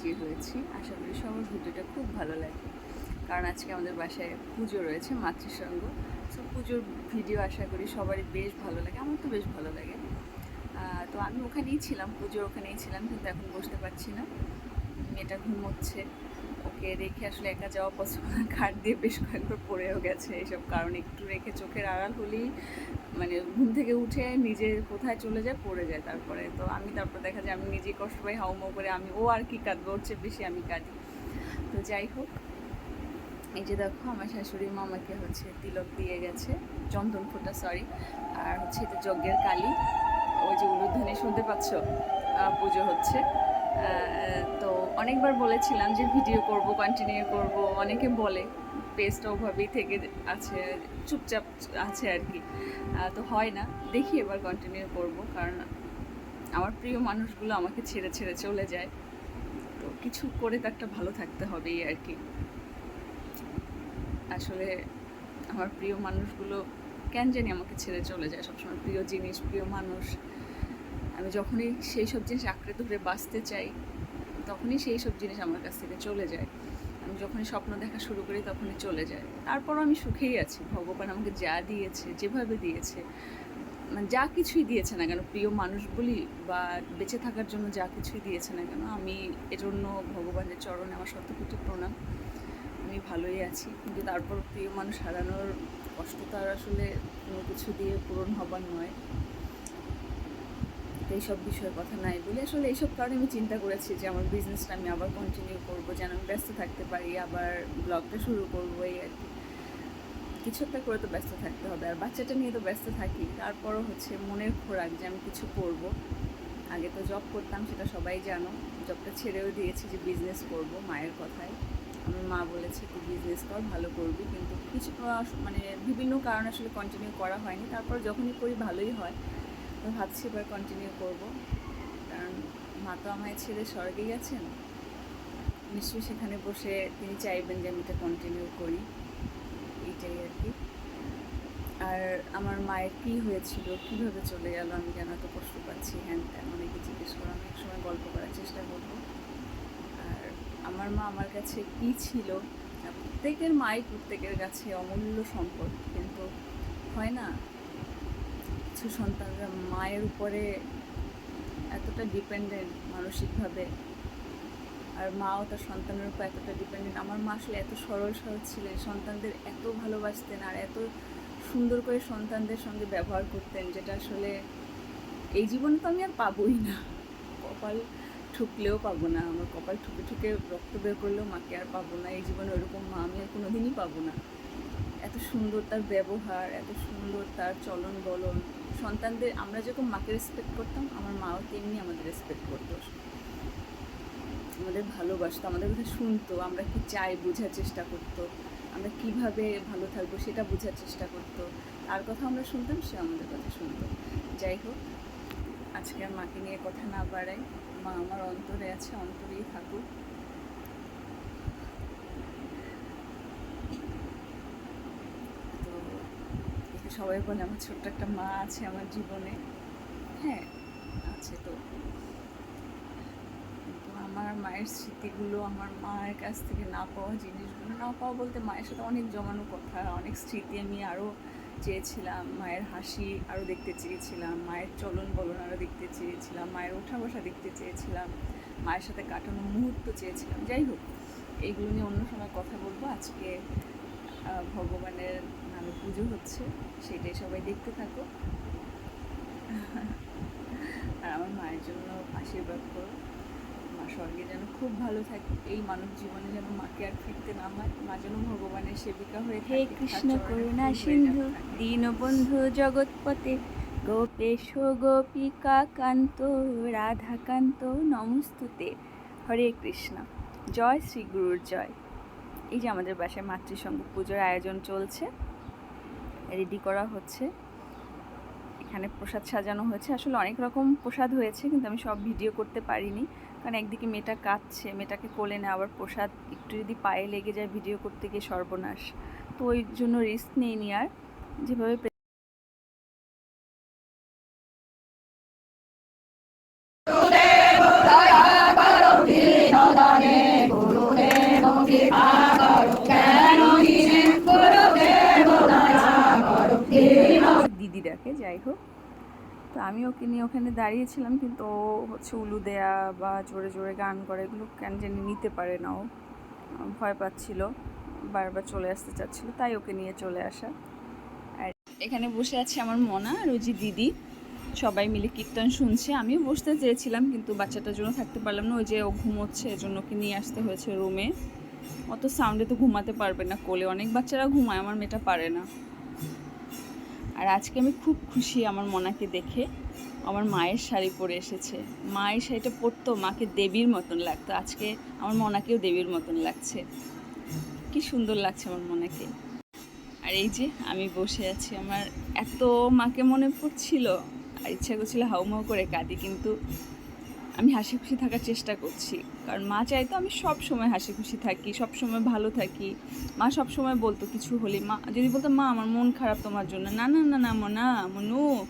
হাজির হয়েছি। আশা করি সবার ভিডিওটা খুব ভালো লাগে। কারণ আজকে আমাদের বাসায় পুজো রয়েছে, মাতৃসঙ্গ। সো পুজোর ভিডিও আশা করি সবারই বেশ ভালো লাগে, আমার তো বেশ ভালো লাগে। তো আমি ওখানেই ছিলাম, পুজোর ওখানেই ছিলাম, কিন্তু এখন বসতে পারছি না। মেয়েটা ঘুমোচ্ছে। ওকে রেখে আসলে একা যাওয়া পছন্দ খাট দিয়ে বেশ কয়েকবার পড়েও গেছে এইসব কারণে। একটু রেখে চোখের আড়াল হলেই মানে ঘুম থেকে উঠে নিজে কোথায় চলে যায়, পড়ে যায় তারপরে। তো আমি তারপর দেখা যায় আমি নিজেই কষ্ট পাই হাউমাউ করে আমি, ও আর কি কাঁদবে, ওর চেয়ে বেশি আমি কাঁদি। তো যাই হোক, এই যে দেখো আমার শাশুড়ি মা আমাকে হচ্ছে তিলক দিয়ে গেছে, চন্দন ফোঁটা সরি আর হচ্ছে এটা যজ্ঞের কালী, ওই যে উলুধ্বনি শুনতে পাচ্ছ? পুজো হচ্ছে। তো অনেকবার বলেছিলাম যে ভিডিও করব কন্টিনিউ করব। অনেকে বলে পেজটা ওভাবেই থেকে আছে, চুপচাপ আছে আর কি। তো হয় না, দেখি এবার কন্টিনিউ করব, কারণ আমার প্রিয় মানুষগুলো আমাকে ছেড়ে ছেড়ে চলে যায়। তো কিছু করে তো একটা ভালো থাকতে হবেই আর কি। আসলে আমার প্রিয় মানুষগুলো কেন জানি আমাকে ছেড়ে চলে যায় সবসময়। প্রিয় জিনিস, প্রিয় মানুষ আমি যখনই সেই সব জিনিস আঁকড়ে ধরে বাঁচতে চাই, তখনই সেই সব জিনিস আমার কাছ থেকে চলে যায়। আমি যখনই স্বপ্ন দেখা শুরু করি, তখনই চলে যায়। তারপরও আমি সুখেই আছি। ভগবান আমাকে যা দিয়েছে, যেভাবে দিয়েছে মানে যা কিছুই দিয়েছে না কেন, প্রিয় মানুষ বলি বা বেঁচে থাকার জন্য যা কিছুই দিয়েছে না কেন, আমি এজন্য ভগবানের চরণে আমার শতকোটি প্রণাম। আমি ভালোই আছি। কিন্তু তারপর প্রিয় মানুষ হারানোর কষ্ট তো আর আসলে কোনো কিছু দিয়ে পূরণ হবার নয়। এইসব বিষয়ে কথা নাই বলে আসলে এইসব কারণে আমি চিন্তা করেছি যে আমার বিজনেসটা আমি আবার কন্টিনিউ করব, যেন আমি ব্যস্ত থাকতে পারি, আবার ব্লগটা শুরু করব, এই আর কি। কিছু একটা করে তো ব্যস্ত থাকতে হবে। আর বাচ্চাটা নিয়ে তো ব্যস্ত থাকি। তারপরও হচ্ছে মনের খোরাক যে আমি কিছু করব। আগে তো জব করতাম, সেটা সবাই জানো। জবটা ছেড়েও দিয়েছি যে বিজনেস করব, মায়ের কথায়। আমার মা বলেছে, তুই বিজনেস কর, ভালো করবি। কিন্তু কিছু মানে বিভিন্ন কারণে আসলে কন্টিনিউ করা হয়নি। তারপর যখনই করি, ভালোই হয়। ভাবছি এবার কন্টিনিউ করব। কারণ মা তো আমায় ছেড়ে স্বর্গে গেছেন। নিশ্চয়ই সেখানে বসে তিনি চাইবেন যে আমি এটা কন্টিনিউ করি। এইটাই আর কি। আর আমার মায়ের কী হয়েছিল, কীভাবে চলে গেল, আমি কেন এত কষ্ট পাচ্ছি। হ্যান ত্যান অনেকে জিজ্ঞেস করে, আমি একসময় গল্প করার চেষ্টা করব। আর আমার মা আমার কাছে কী ছিল, প্রত্যেকের মাই প্রত্যেকের কাছে অমূল্য সম্পদ। কিন্তু হয় না কিছু সন্তানরা মায়ের উপরে এতটা ডিপেন্ডেন্ট মানসিকভাবে। আর মাও তার সন্তানের উপর এতটা ডিপেন্ডেন্ট আমার মা আসলে এত সরল সহজ ছিলেন, সন্তানদের এত ভালোবাসতেন আর এত সুন্দর করে সন্তানদের সঙ্গে ব্যবহার করতেন, যেটা আসলে এই জীবনে তো আমি আর পাবোই না। কপাল ঠুকলেও পাবো না, আমার কপাল ঠুকে ঠুকে রক্ত বের করলেও মাকে আর পাবো না। এই জীবনে ওরকম মা আমি আর কোনোদিনই পাবো না। এত সুন্দর তার ব্যবহার, এত সুন্দর তার চলন বলন সন্তানদের আমরা যেরকম মাকে রেসপেক্ট করতাম, আমার মাও তেমনি আমাদের রেসপেক্ট করতো। আমাদের ভালোবাসতো, আমাদের কথা শুনতো, আমরা কি চাই বোঝার চেষ্টা করতো, আমরা কীভাবে ভালো থাকব সেটা বোঝার চেষ্টা করতো। তার কথা আমরা শুনতাম, সে আমাদের কথা শুনতো। যাই হোক, আজকে মাকে নিয়ে কথা না বাড়াই, মা আমার অন্তরে আছে, অন্তরেই থাকুক তো এতে সবাই বলে আমার ছোট্ট একটা মা আছে আমার জীবনে। হ্যাঁ আছে তো। আমার মায়ের স্মৃতিগুলো, আমার মায়ের কাছ থেকে না পাওয়া জিনিসগুলো, না পাওয়া বলতে মায়ের সাথে অনেক জমানো কথা, অনেক স্মৃতি আমি আরও চেয়েছিলাম, মায়ের হাসি আরও দেখতে চেয়েছিলাম, মায়ের চলন বলন আরও দেখতে চেয়েছিলাম, মায়ের ওঠা বসা দেখতে চেয়েছিলাম, মায়ের সাথে কাটানো মুহূর্ত চেয়েছিলাম। যাই হোক, এইগুলো নিয়ে অন্য সময় কথা বলব। আজকে ভগবানের নামে পুজো হচ্ছে সেটাই সবাই দেখতে থাকো। আর আমার মায়ের জন্য আশীর্বাদ করো। মা স্বর্গে যেন খুব ভালো থাকে এই মানব জীবনে যেন মাকে আর ফিরতে না হয় মা যেন ভগবানের সেবিকা হয়ে হে কৃষ্ণ করুণা সিন্ধু। দীনবন্ধু জগৎপতে গোপেশ গোপিকা কান্ত রাধাকান্ত নমস্তুতে। হরে কৃষ্ণ জয় শ্রী গুরুর জয়। এই যে আমাদের বাসায় মাতৃসঙ্গ পুজোর আয়োজন চলছে। রেডি করা হচ্ছে। এখানে প্রসাদ সাজানো হয়েছে। আসলে অনেক রকম প্রসাদ হয়েছে, কিন্তু আমি সব ভিডিও করতে পারিনি। কারণ একদিকে মেয়েটা কাঁদছে, মেয়েটাকে কোলে না আবার প্রসাদ একটু যদি পায়ে লেগে যায় ভিডিও করতে গিয়ে সর্বনাশ। তো ওই জন্য রিস্ক নেইনি আর। যেভাবে ডাকে যাই হোক। তো আমি ওকে নিয়ে ওখানে দাঁড়িয়েছিলাম, কিন্তু ও হচ্ছে উলু দেয়া বা জোরে জোরে গান করে, এগুলো কেন জানি নিতে পারে না ও। ভয় পাচ্ছিল, বারবার চলে আসতে চাচ্ছিল, তাই ওকে নিয়ে চলে আসা। আর এখানে বসে আছে আমার মনা যে দিদি। সবাই মিলে কীর্তন শুনছে। আমিও বসতে চেয়েছিলাম, কিন্তু বাচ্চাটার জন্য থাকতে পারলাম না, ওই যে ও ঘুমোচ্ছে, এজন্য ওকে নিয়ে আসতে হয়েছে রুমে অত সাউন্ডে তো ঘুমাতে পারবে না কোলে। অনেক বাচ্চারা ঘুমায়, আমার মেয়েটা পারে না। আর আজকে আমি খুব খুশি আমার মনাকে দেখে। আমার মায়ের শাড়ি পরে এসেছে। মায়ের শাড়িটা পরতো মাকে দেবীর মতন লাগতো। আজকে আমার মনাকেও দেবীর মতন লাগছে। কি সুন্দর লাগছে আমার মনাকে। আর এই যে আমি বসে আছি, আমার এত মাকে মনে পড়ছিল। আর ইচ্ছা করছিল হাউমাউ করে কাঁদি, কিন্তু আমি হাসি খুশি থাকার চেষ্টা করছি। কারণ মা চাই তো আমি সব সময় হাসি খুশি থাকি সব সময় ভালো থাকি। মা সব সময় বলতো, কিছু হলে মা যদি বলতো, মা, আমার মন খারাপ তোমার জন্য। না না না না মনা মনু,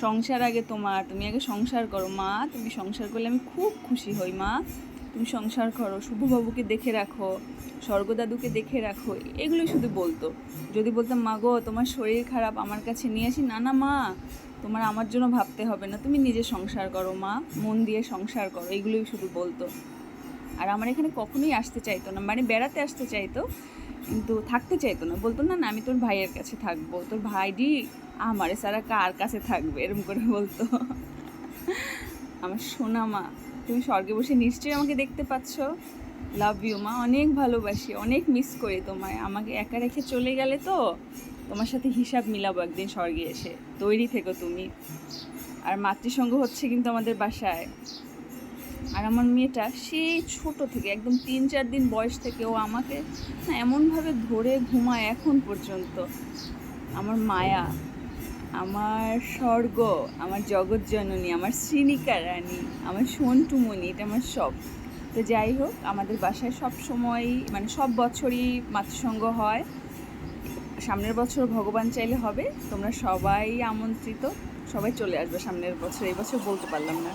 সংসার আগে তোমার, তুমি আগে সংসার করো। মা, তুমি সংসার করলে আমি খুব খুশি হই, মা। তুমি সংসার করো, শুভবাবুকে দেখে রাখো, স্বর্গদাদুকে দেখে রাখো, এগুলোই শুধু বলতো। যদি বলতাম, মা গো, তোমার শরীর খারাপ, আমার কাছে নিয়ে আসি। না না, মা, তোমার আমার জন্য ভাবতে হবে না, তুমি নিজে সংসার করো, মা, মন দিয়ে সংসার করো, এগুলোই শুধু বলতো। আর আমার এখানে কখনোই আসতে চাইতো না মানে বেড়াতে আসতে চাইতো, কিন্তু থাকতে চাইতো না। বলতো, না না, আমি তোর ভাইয়ের কাছে থাকব, তোর ভাইডি আমারে সারা কার কাছে থাকবে? এরকম করে বলতো। আমার সোনা মা তুমি স্বর্গে বসে নিশ্চয়ই আমাকে দেখতে পাচ্ছ। লাভ ইউ মা। অনেক ভালোবাসি। অনেক মিস করি তোমায়। আমাকে একা রেখে চলে গেলে তো তোমার সাথে হিসাব মিলাবো একদিন স্বর্গে এসে। তৈরি থেকো তুমি। আর মাতৃসঙ্গ হচ্ছে কিন্তু আমাদের বাসায়। আর আমার মেয়েটা সেই ছোট থেকে, একদম তিন চার দিন বয়স থেকে ও আমাকে এমনভাবে ধরে ঘুমায় এখন পর্যন্ত। আমার মায়া। আমার স্বর্গ, আমার জগৎ জননী আমার শ্রীনিকা রানী, আমার সন্টুমণি এটা আমার সব। তো যাই হোক, আমাদের বাসায় সব সময় মানে সব বছরই মাতৃসঙ্গ হয়। সামনের বছর ভগবান চাইলে হবে, তোমরা সবাই আমন্ত্রিত, সবাই চলে আসবে সামনের বছর, এই বছর বলতে পারলাম না।